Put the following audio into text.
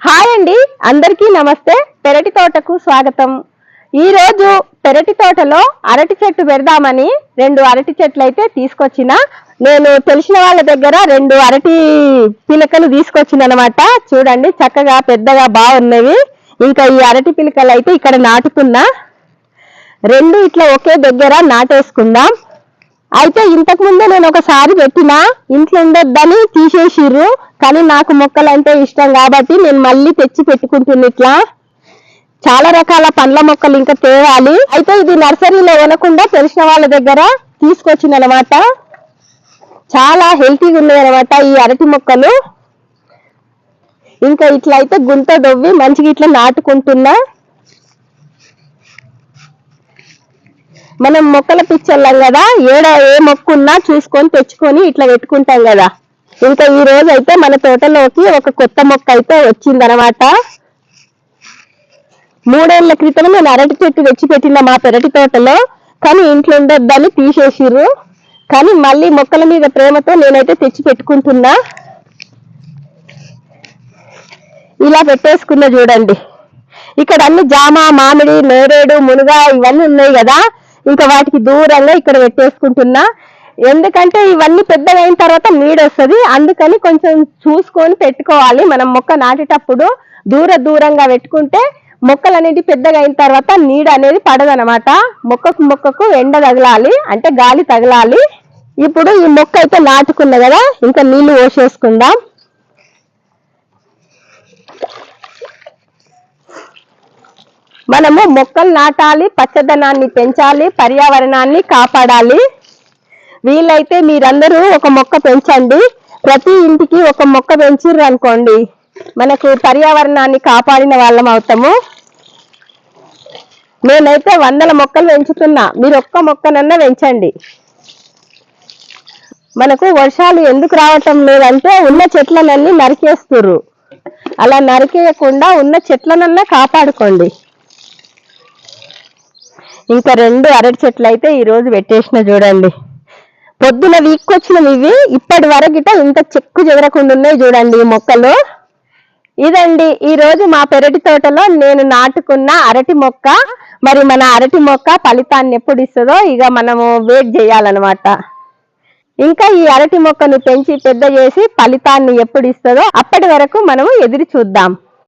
Hi అండి అందరికీ నమస్తే. పెరటి తోటకు స్వాగతం. ఈ రోజు పెరటి తోటలో అరటి చెట్టు పెడదామని రెండు అరటి చెట్లు అయితే తీసుకొచ్చిన. నేను తెలిసిన వాళ్ళ దగ్గర రెండు అరటి పిలకలు తీసుకొచ్చిన అనమాట చూడండి చక్కగా పెద్దగా బాగున్నవి. ఇంకా ఈ అరటి పిలకలు అయితే ఇక్కడ నాటుకున్నా. రెండు ఇట్లా ఒకే దగ్గర నాటేసుకుందాం. అయితే ఇంతకు ముందే నేను ఒకసారి పెట్టిన ఇంట్లో ఉండొద్దని తీసేసిర్రు కానీ నాకు మొక్కలు అంటే ఇష్టం కాబట్టి నేను మళ్ళీ తెచ్చి పెట్టుకుంటున్నా ఇట్లా. చాలా రకాల పండ్ల మొక్కలు ఇంకా తేవాలి. అయితే ఇది నర్సరీలో కొనకుండా తెలిసిన వాళ్ళ దగ్గర తీసుకొచ్చింది అనమాట చాలా హెల్తీగా ఉన్నాయి అనమాట ఈ అరటి మొక్కలు. ఇంకా ఇట్లా అయితే గుంత దొవ్వి మంచిగా ఇట్లా నాటుకుంటున్నా. మనం మొక్కల పిచ్చర్లం కదా ఏడ ఏ మొక్క ఉన్నా చూసుకొని తెచ్చుకొని ఇట్లా పెట్టుకుంటాం కదా. ఇంకా ఈ రోజు అయితే మన తోటలోకి ఒక కొత్త మొక్క అయితే వచ్చిందనమాట. మూడేళ్ళ క్రితం నేను అరటి చెట్టు తెచ్చి పెట్టిన మా పెరటి తోటలో కానీ ఇంట్లో ఉండొద్దని తీసేసిర్రు. కానీ మళ్ళీ మొక్కల మీద ప్రేమతో నేనైతే తెచ్చి పెట్టుకుంటున్నా. ఇలా పెట్టేసుకున్నా చూడండి. ఇక్కడ అన్ని జామ మామిడి నేరేడు మునగ ఇవన్నీ ఉన్నాయి కదా. ఇంకా వాటికి దూరంగా ఇక్కడ పెట్టేసుకుంటున్నా. ఎందుకంటే ఇవన్నీ పెద్దగా అయిన తర్వాత నీడ వస్తుంది. అందుకని కొంచెం చూసుకొని పెట్టుకోవాలి. మనం మొక్క నాటేటప్పుడు దూర దూరంగా పెట్టుకుంటే మొక్కలు అనేది పెద్దగా అయిన తర్వాత నీడ అనేది పడదనమాట. మొక్కకు మొక్కకు ఎండ తగలాలి. అంటే గాలి తగలాలి. ఇప్పుడు ఈ మొక్క అయితే నాటుకున్న కదా. ఇంకా నీళ్ళు పోసేసుకుందాం. మనము మొక్కలు నాటాలి పచ్చదనాన్ని పెంచాలి పర్యావరణాన్ని కాపాడాలి. వీలైతే మీరందరూ ఒక మొక్క పెంచండి. ప్రతి ఇంటికి ఒక మొక్క పెంచిర్రు అనుకోండి. మనకు పర్యావరణాన్ని కాపాడిన వాళ్ళం అవుతాము. నేనైతే వందల మొక్కలు పెంచుతున్నా. మీరు ఒక్క మొక్కనన్నా పెంచండి. మనకు వర్షాలు ఎందుకు రావటం లేదంటే ఉన్న చెట్లనన్నీ నరికేస్తుర్రు. అలా నరికేయకుండా ఉన్న చెట్లనన్నా కాపాడుకోండి. ఇంకా రెండు అరటి చెట్లు అయితే ఈ రోజు పెట్టేసిన చూడండి. పొద్దున వీక్కొచ్చినవి ఇవి ఇప్పటి వరకిట ఇంత చెక్కు చెదరకుండా ఉన్నాయి చూడండి ఈ మొక్కలు. ఇదండి ఈ రోజు మా పెరటి తోటలో నేను నాటుకున్న అరటి మొక్క. మరి మన అరటి మొక్క ఫలితాన్ని ఎప్పుడు ఇస్తుందో ఇక మనము వెయిట్ చేయాలన్నమాట. ఇంకా ఈ అరటి మొక్కను పెంచి పెద్ద చేసి ఫలితాన్ని ఎప్పుడు ఇస్తుందో అప్పటి వరకు మనము ఎదురు చూద్దాం.